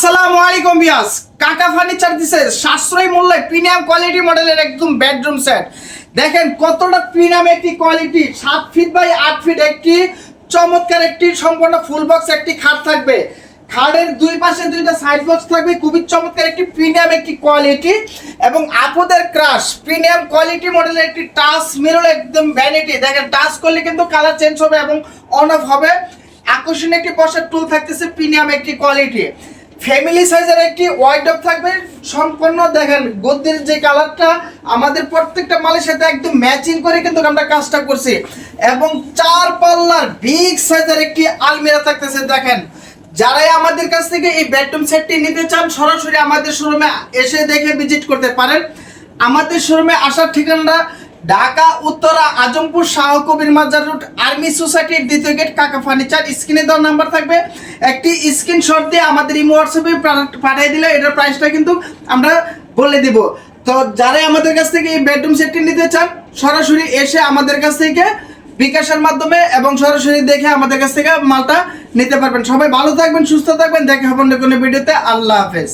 আসসালামু আলাইকুম বিয়াস কাকা ফার্নিচার দিছে, সাশ্রয়ী মূল্যে প্রিমিয়াম কোয়ালিটি মডেলের একদম বেডরুম সেট দেখেন কতটা প্রিমিয়াম একটি কোয়ালিটি সাত ফিট বাই আট ফিট একটি, চমৎকার একটি, সম্পূর্ণ ফুল বক্স একটি খাট থাকবে। খাটের দুই পাশে দুইটা সাইড বক্স থাকবে, খুবই চমৎকার একটি প্রিমিয়াম একটি কোয়ালিটি এবং আপুদের ক্রাশ প্রিমিয়াম কোয়ালিটি মডেলের একটি টাচ মিরর একদম ভ্যানিটি দেখেন টাচ করলে কিন্তু কালার চেঞ্জ হবে এবং অন অফ হবে। আকর্ষণীয় একটি বসার টুল থাকতেছে প্রিমিয়াম একটি কোয়ালিটি ফ্যামিলি সাইজের একটি ওয়াইডপ থাকবে। সম্পূর্ণ দেখেন গদ্দির যে কালারটা আমাদের প্রত্যেকটা মালের সাথে একদম ম্যাচিং করে কিন্তু আমরা কাজটা করছি। এবং চার পাল্লার বিগ সাইজের একটি আলমিরা থাকতেছে, দেখেন। যারাই আমাদের কাছ থেকে এই বেডরুম সেটটি নিতে চান, সরাসরি আমাদের শোরুমে এসে দেখে ভিজিট করতে পারেন। আমাদের শোরুমে আসার ঠিকানাটা ঢাকা, উত্তরা, আজমপুর, শাহ কবির মাজার রুট, আর্মি সোসাইটির দ্বিতীয় গেট, কাকা ফার্নিচার, স্ক্রিনে দেওয়ার নাম্বার থাকবে। একটি স্ক্রিনশট দিয়ে আমাদের ইমো হোয়াটসঅ্যাপে পাঠিয়ে দিলে এটার প্রাইসটা কিন্তু আমরা বলে দিব। তো যারাই আমাদের কাছ থেকে এই বেডরুম সেটটি নিতে চান, সরাসরি এসে আমাদের কাছ থেকে বিকাশের মাধ্যমে এবং সরাসরি দেখে আমাদের কাছ থেকে মালটা নিতে পারবেন। সবাই ভালো থাকবেন, সুস্থ থাকবেন। দেখে হবে অন্য কোনো ভিডিওতে। আল্লাহ হাফেজ।